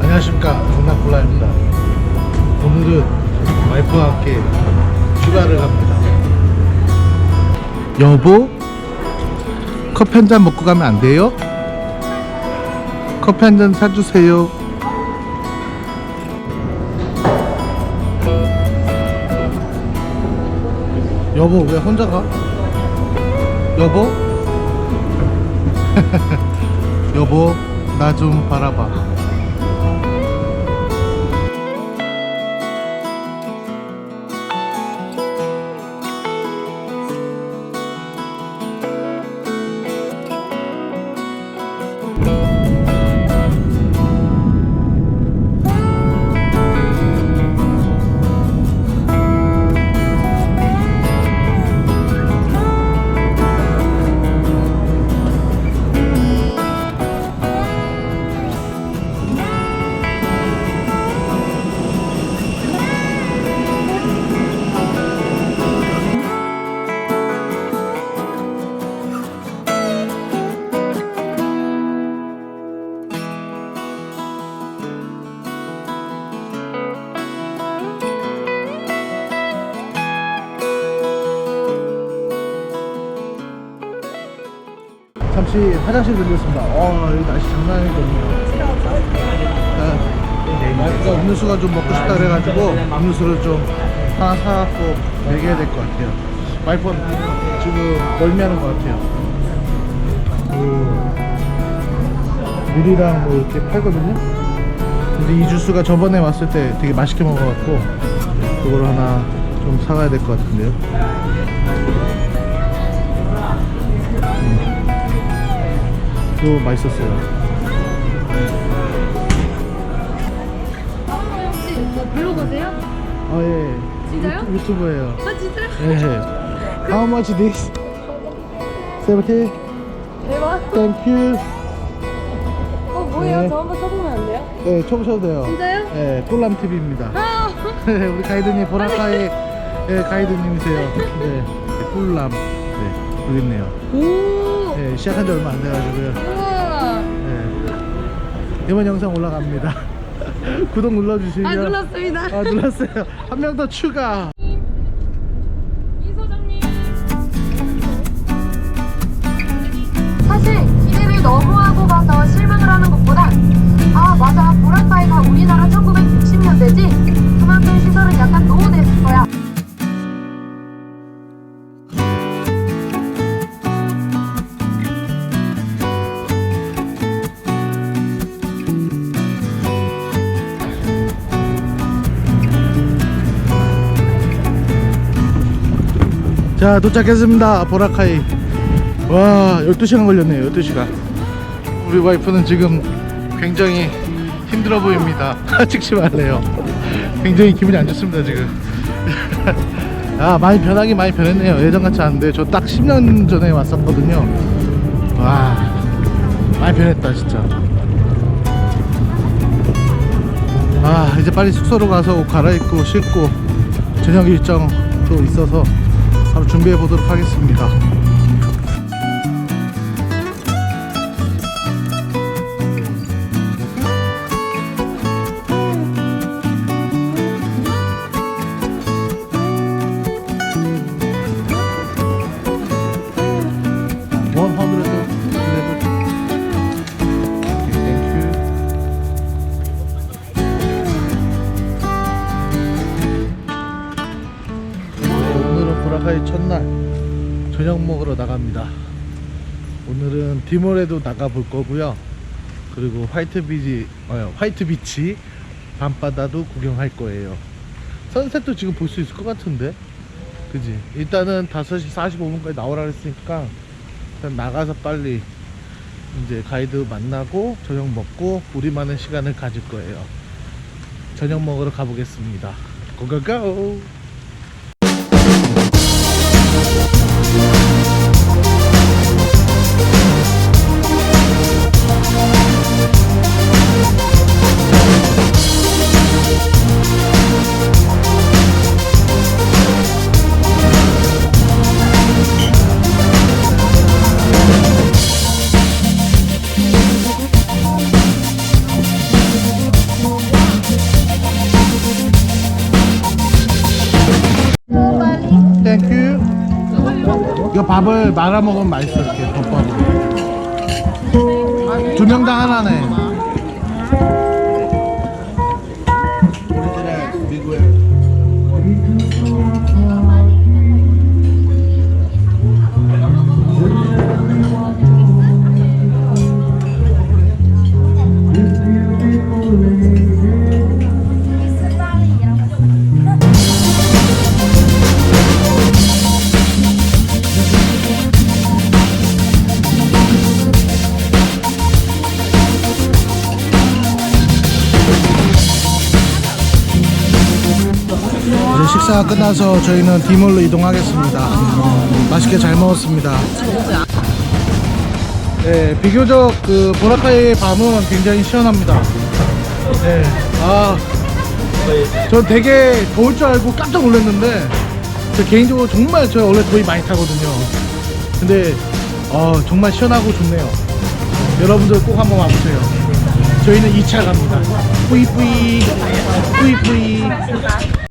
안녕하십니까 정남콜라입니다 오늘은 와이프와 함께 휴가를 갑니다 여보 커피 한 잔 먹고 가면 안 돼요? 커피 한 잔 사주세요 여보 왜 혼자 가? 여보? 여보 나 좀 바라봐 잠시 화장실 들렸습니다. 와, 여기 날씨 장난 아니거든요. 와이프가 음료수가 좀 먹고 싶다 그래가지고 음료수를 좀 하나 사갖고 먹여야 될 것 같아요. 와이프는 지금 멀미하는 것 같아요. 그 물이랑 뭐 이렇게 팔거든요. 근데 이 주스가 저번에 왔을 때 되게 맛있게 먹어갖고 그걸 하나 좀 사가야 될 것 같은데요. 그거 맛있었어요. 혹시 뭐 블로거세요? 아 예. 진짜요? 유튜, 유튜브예요. 아 진짜요? 예. How much this? 세븐티. 대박. Thank you. 어 뭐예요? 네. 저 한번 써보면 안 돼요? 네, 쳐보셔도 돼요. 진짜요? 예, 꿀람 TV입니다. 아 우리 가이드님 보라카의 예, 가이드님이세요. 네, 꿀람. 네, 여기 있네요. 오. 예, 시작한 지 얼마 안 돼가지고요. 우와. 예. 이번 영상 올라갑니다. 구독 눌러주시면. 아 눌렀습니다. 아, 눌렀어요. 한 명 더 추가. 이 소장님. 사실 기대를 너무 하고 가서 실망을 하는 것보다 아 맞아 보라카이가 우리나라 1960년대지 자 도착했습니다. 보라카이. 와 12시간 걸렸네요 12시간. 우리 와이프는 지금 굉장히 힘들어 보입니다. 찍지 말래요. 굉장히 기분이 안 좋습니다 지금. 아 많이 변하긴 많이 변했네요. 예전 같지 않은데 저 딱 10년 전에 왔었거든요. 와 많이 변했다 진짜. 아 이제 빨리 숙소로 가서 옷 갈아입고 씻고 저녁 일정도 있어서 바로 준비해 보도록 하겠습니다. 디몰에도 나가 볼 거고요. 그리고 화이트 비치, 어, 화이트 비치 밤바다도 구경할 거예요. 선셋도 지금 볼 수 있을 것 같은데, 그지? 일단은 5시 45분까지 나오라 했으니까 일단 나가서 빨리 이제 가이드 만나고 저녁 먹고 우리만의 시간을 가질 거예요. 저녁 먹으러 가보겠습니다. 고고고! 땡큐 이거 밥을 말아 먹으면 맛있어 이렇게 덮밥으로 두 명당 하나네. 식사가 끝나서 저희는 디몰로 이동하겠습니다. 음, 맛있게 잘 먹었습니다. 네, 비교적 그 보라카이의 밤은 굉장히 시원합니다. 네, 아, 전 되게 더울 줄 알고 깜짝 놀랐는데, 저 개인적으로 정말 저 원래 더위 많이 타거든요. 근데 어, 정말 시원하고 좋네요. 여러분들 꼭 한번 와보세요. 저희는 2차 갑니다. 뿌이뿌이, 뿌이뿌이.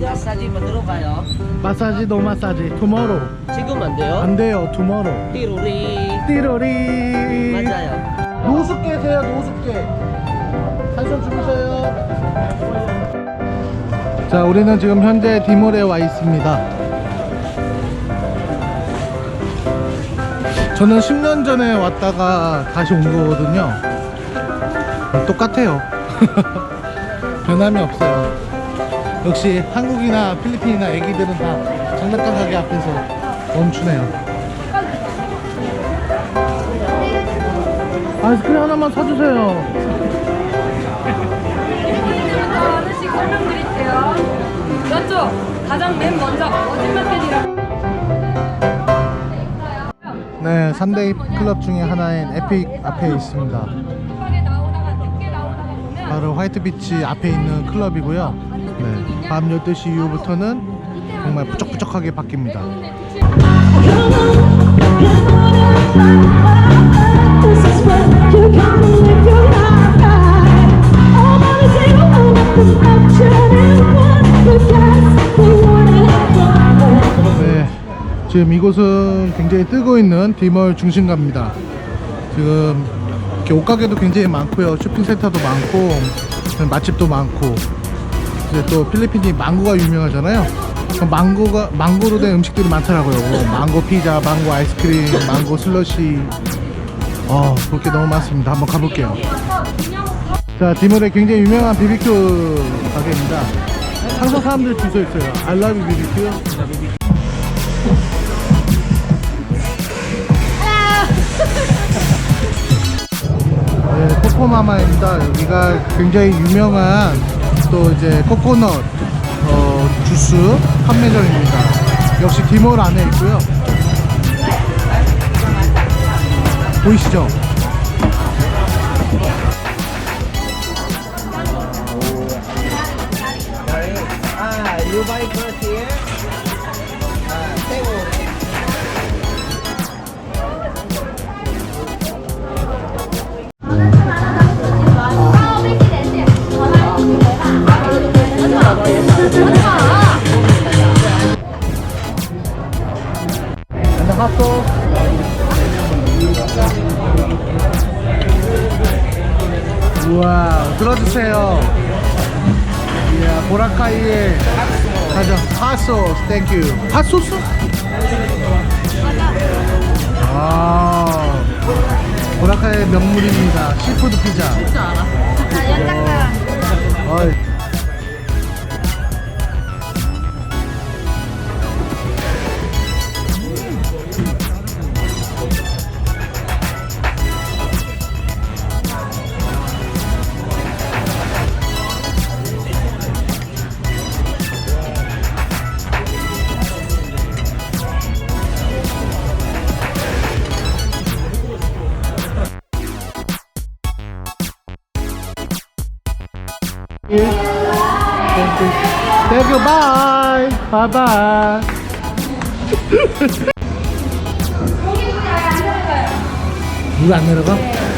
마사지 받으러 가요. 마사지 노 마사지. 투모로우 지금 안 돼요? 안 돼요. 투모로우 띠로리. 띠로리. 맞아요. 노숙계세요 노숙계. 한손 주무세요. 자 우리는 지금 현재 디몰에 와 있습니다. 저는 10년 전에 왔다가 다시 온 거거든요. 똑같아요. 변함이 없어요 역시 한국이나 필리핀이나 애기들은 다 장난감 가게 앞에서 멈추네요. 아이스크림 하나만 사주세요. 하나씩 설명드릴게요. 먼저 가장 맨 먼저 거짓말캐디랑 네 3대 클럽 중에 하나인 에픽 앞에 있습니다. 바로 화이트비치 앞에 있는 클럽이고요 네, 밤 12시 이후부터는 정말 부쩍부쩍하게 바뀝니다. 네, 지금 이곳은 굉장히 뜨고 있는 디몰 중심가입니다. 지금 옷가게도 굉장히 많고요. 쇼핑센터도 많고 맛집도 많고 이제 또 필리핀이 망고가 유명하잖아요. 그 망고가 망고로 된 음식들이 많더라고요. 뭐 망고 피자, 망고 아이스크림, 망고 슬러시. 어, 볼게 너무 많습니다. 한번 가볼게요. 자, 디몰의 굉장히 유명한 BBQ 가게입니다. 항상 사람들이 줄서 있어요. Love BBQ. 네, 코코마마입니다. 여기가 굉장히 유명한 또 이제 코코넛 어, 주스 판매점입니다. 역시 디몰 안에 있고요. 보이시죠? Ah, 들어주세요. 이야, 보라카이의 가장 핫소스, 땡큐. 핫소스? 아, 보라카이의 명물입니다. 시푸드 피자. 알아. 어이. Thank you. Thank you. Bye. Bye bye. 누가 안 내려가?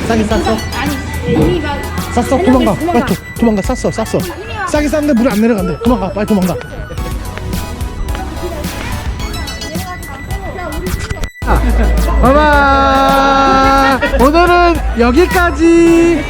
싸게 쌌어? 아니 이미가 쌌어? 도망가. 빨리 도, 도망가. 쌌어. 쌌어. 싸게 쌌는데 물에 안 내려간대 도망가 빨리 도망가 봐봐 오늘은 여기까지